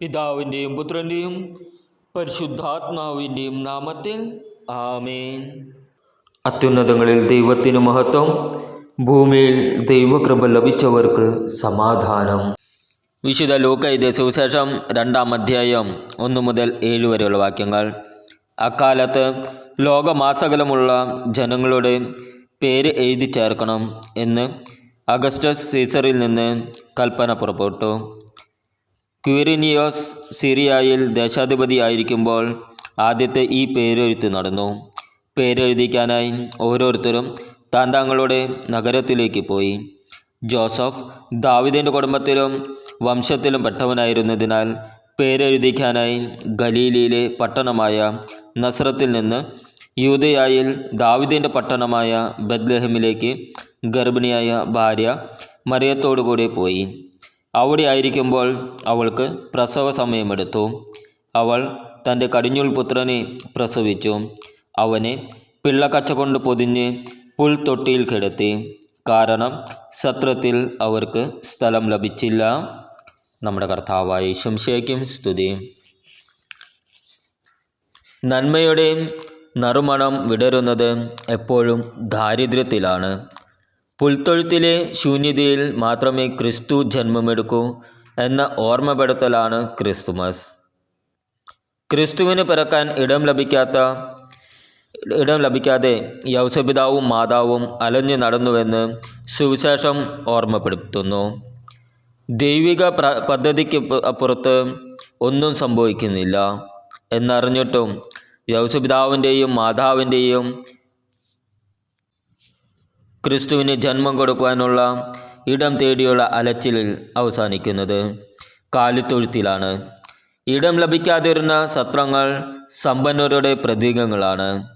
പിതാവിന്റെയും പുത്രന്റെയും പരിശുദ്ധാത്മാവിന്റെയും നാമത്തിൽ ആമേൻ. അത്യുന്നതങ്ങളിൽ ദൈവത്തിന് മഹത്വം ഭൂമിയിൽ ദൈവകൃപ ലഭിച്ചവർക്ക് സമാധാനം. വിശുദ്ധ ലൂക്കയുടെ സുവിശേഷം രണ്ടാം അധ്യായം ഒന്ന് മുതൽ ഏഴ് വരെയുള്ള വാക്യങ്ങൾ. അക്കാലത്ത് ലോകമാസകലമുള്ള ജനങ്ങളുടെ പേര് എഴുതി ചേർക്കണം എന്ന് അഗസ്റ്റസ് സീസറിൽ നിന്ന് കൽപ്പന പുറപ്പെട്ടു. ക്യൂരിനിയോസ് സിറിയയിൽ ദേശാധിപതിയായിരിക്കുമ്പോൾ ആദ്യത്തെ ഈ പേരെഴുത്ത് നടന്നു. പേരെഴുതിക്കാനായി ഓരോരുത്തരും താൻ തങ്ങളുടെ നഗരത്തിലേക്ക് പോയി. ജോസഫ് ദാവിദിന്റെ കുടുംബത്തിലും വംശത്തിലും പെട്ടവനായിരുന്നതിനാൽ പേരെഴുതിക്കാനായി ഗലീലിയിലെ പട്ടണമായ നസ്രത്തിൽ നിന്ന് യൂതയായിൽ ദാവിദിന്റെ പട്ടണമായ ബദ്ലഹമിലേക്ക് ഗർഭിണിയായ ഭാര്യ മറിയത്തോടുകൂടി പോയി. അവിടെ ആയിരിക്കുമ്പോൾ അവൾക്ക് പ്രസവ സമയമെടുത്തു. അവൾ തന്റെ കടിഞ്ഞുൾ പുത്രനെ പ്രസവിച്ചു. അവനെ പിള്ളക്കച്ച കൊണ്ട് പൊതിഞ്ഞ് പുൽത്തൊട്ടിയിൽ കിടത്തി. കാരണം സത്രത്തിൽ അവർക്ക് സ്ഥലം ലഭിച്ചില്ല. നമ്മുടെ കർത്താവായ ശംശയ്ക്കും സ്തുതി. നന്മയുടെ നറുമണം വിടരുന്നത് എപ്പോഴും ദാരിദ്ര്യത്തിലാണ്. പുൽത്തൊഴുത്തിലെ ശൂന്യതയിൽ മാത്രമേ ക്രിസ്തു ജന്മമെടുക്കൂ എന്ന ഓർമ്മപ്പെടുത്തലാണ് ക്രിസ്തുമസ്. ക്രിസ്തുവിന് പിറക്കാൻ ഇടം ലഭിക്കാത്ത ഇടം ലഭിക്കാതെ യൗസപിതാവും മാതാവും അലഞ്ഞു നടന്നുവെന്ന് സുവിശേഷം ഓർമ്മപ്പെടുത്തുന്നു. ദൈവിക പ്ര പദ്ധതിക്ക് അപ്പുറത്ത് ഒന്നും സംഭവിക്കുന്നില്ല. എന്നറിഞ്ഞിട്ടും യൗസപിതാവിന്റെയും മാതാവിന്റെയും ക്രിസ്തുവിന് ജന്മം കൊടുക്കുവാനുള്ള ഇടം തേടിയുള്ള അലച്ചിലിൽ അവസാനിക്കുന്നത് കാലിത്തൊഴുത്തിലാണ്. ഇടം ലഭിക്കാതിരുന്ന സത്രങ്ങൾ സമ്പന്നരുടെ പ്രതീകങ്ങളാണ്.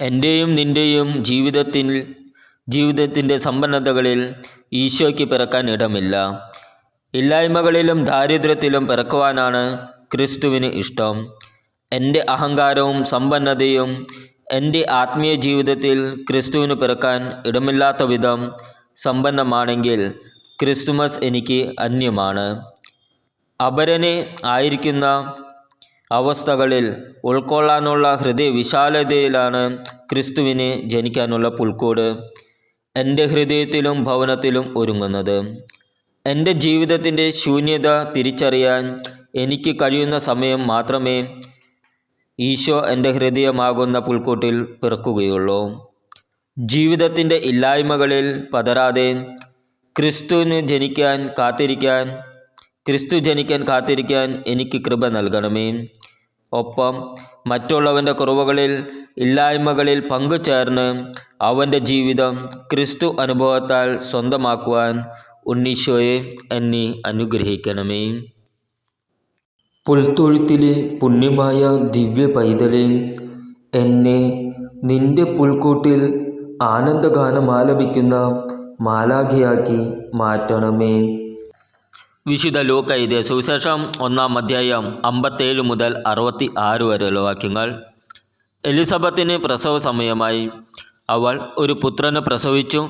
എന്റെയും നിന്റെയും ജീവിതത്തിൽ ജീവിതത്തിന്റെ സമ്പന്നതകളിൽ ഈശോയ്ക്ക് പിറക്കാൻ ഇടമില്ല. ഇല്ലായ്മകളിലും ദാരിദ്ര്യത്തിലും പിറക്കുവാനാണ് ക്രിസ്തുവിന് ഇഷ്ടം. എന്റെ അഹങ്കാരവും സമ്പന്നതയും എന്റെ ആത്മീയ ജീവിതത്തിൽ ക്രിസ്തുവിന് പിറക്കാൻ ഇടമില്ലാത്ത വിധം സമ്പന്നമാണെങ്കിൽ ക്രിസ്തുമസ് എനിക്ക് അന്യമാണ്. അപരനെ ആയിരിക്കുന്ന അവസ്ഥകളിൽ ഉൾക്കൊള്ളാനുള്ള ഹൃദയ വിശാലതയിലാണ് ക്രിസ്തുവിന് ജനിക്കാനുള്ള പുൽക്കൂട്. എന്റെ ഹൃദയത്തിലും ഭവനത്തിലും ഒരുങ്ങുന്നത്. എന്റെ ജീവിതത്തിന്റെ ശൂന്യത തിരിച്ചറിയാൻ എനിക്ക് കഴിയുന്ന സമയം മാത്രമേ ഈശോ എന്റെ ഹൃദയമാകുന്ന പുൽക്കൂട്ടിൽ പിറക്കുകയുള്ളൂ. ജീവിതത്തിന്റെ ഇല്ലായ്മകളിൽ പതരാതെ ക്രിസ്തുവിന് ജനിക്കാൻ കാത്തിരിക്കാൻ ക്രിസ്തു ജനിക്കാൻ കാത്തിരിക്കാൻ എനിക്ക് കൃപ നൽകണമേ. ഒപ്പം മറ്റുള്ളവന്റെ കുറവുകളിൽ ഇല്ലായ്മകളിൽ പങ്കുചേർന്ന് അവന്റെ ജീവിതം ക്രിസ്തു അനുഭവത്താൽ സ്വന്തമാക്കുവാൻ ഉണ്ണീശോയെ എന്നെ അനുഗ്രഹിക്കണമേ. പുൽത്തൊഴുത്തിലെ പുണ്യമായ ദിവ്യ പൈതലെ എന്നെ നിന്റെ പുൽക്കൂട്ടിൽ ആനന്ദഗാനമാലപിക്കുന്ന മാലാഖയാക്കി മാറ്റണമേ. വിശുദ്ധ ലൂക്ക എഴുതിയ സുവിശേഷം ഒന്നാം അധ്യായം അമ്പത്തേഴ് മുതൽ അറുപത്തി ആറ് വരെയുള്ള വാക്യങ്ങൾ. എലിസബത്തിന് പ്രസവ സമയമായി. അവൾ ഒരു പുത്രനെ പ്രസവിച്ചു.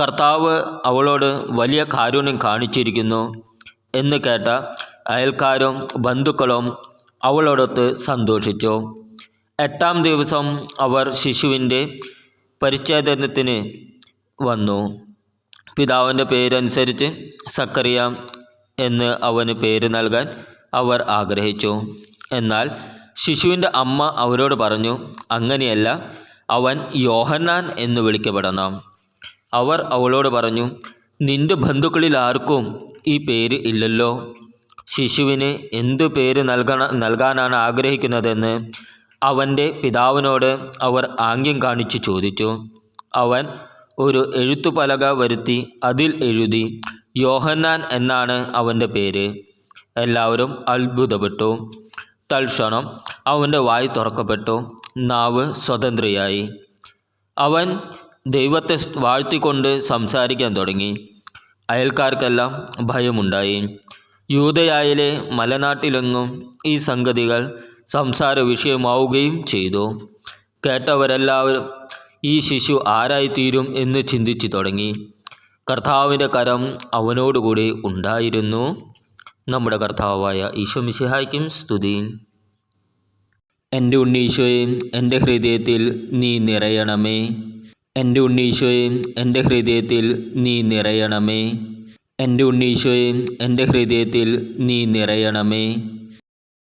കർത്താവ് അവളോട് വലിയ കാരുണ്യം കാണിച്ചിരിക്കുന്നു എന്ന് കേട്ട അയൽക്കാരും ബന്ധുക്കളും അവളോടൊത്ത് സന്തോഷിച്ചു. എട്ടാം ദിവസം അവർ ശിശുവിന്റെ പരിച്ഛേദനത്തിന് വന്നു. പിതാവിന്റെ പേരനുസരിച്ച് സക്കറിയ എന്ന് അവന് പേര് നൽകാൻ അവർ ആഗ്രഹിച്ചു. എന്നാൽ ശിശുവിന്റെ അമ്മ അവരോട് പറഞ്ഞു അങ്ങനെയല്ല അവൻ യോഹന്നാൻ എന്ന് വിളിക്കപ്പെടണം. അവർ അവളോട് പറഞ്ഞു നിന്റെ ബന്ധുക്കളിൽ ആർക്കും ഈ പേര് ഇല്ലല്ലോ. ശിശുവിന് എന്തു പേര് നൽകണ നൽകാനാണ് ആഗ്രഹിക്കുന്നതെന്ന് അവന്റെ പിതാവിനോട് അവർ ആംഗ്യം കാണിച്ചു ചോദിച്ചു. അവൻ ഒരു എഴുത്തുപലക വരുത്തി അതിൽ എഴുതി യോഹന്നാൻ എന്നാണ് അവന്റെ പേര്. എല്ലാവരും അത്ഭുതപ്പെട്ടു. തൽക്ഷണം അവന്റെ വായി തുറക്കപ്പെട്ടു. നാവ് സ്വതന്ത്രയായി. അവൻ ദൈവത്തെ വാഴ്ത്തിക്കൊണ്ട് സംസാരിക്കാൻ തുടങ്ങി. അയൽക്കാർക്കെല്ലാം ഭയമുണ്ടായി. യൂതയായിലെ മലനാട്ടിലെങ്ങും ഈ സംഗതികൾ സംസാര വിഷയമാവുകയും ചെയ്തു. കേട്ടവരെല്ലാവരും ഈ ശിശു ആരായിത്തീരും എന്ന് ചിന്തിച്ചു തുടങ്ങി. കർത്താവിന്റെ കരം അവനോടുകൂടി ഉണ്ടായിരുന്നു. നമ്മുടെ കർത്താവായ ഈശോ മിശിഹായ്ക്കും സ്തുതി. എന്റെ ഉണ്ണീശോയെ എന്റെ ഹൃദയത്തിൽ നീ നിറയണമേ. എന്റെ ഉണ്ണീശോയെ എന്റെ ഹൃദയത്തിൽ നീ നിറയണമേ. എന്റെ ഉണ്ണീശോയെ എന്റെ ഹൃദയത്തിൽ നീ നിറയണമേ.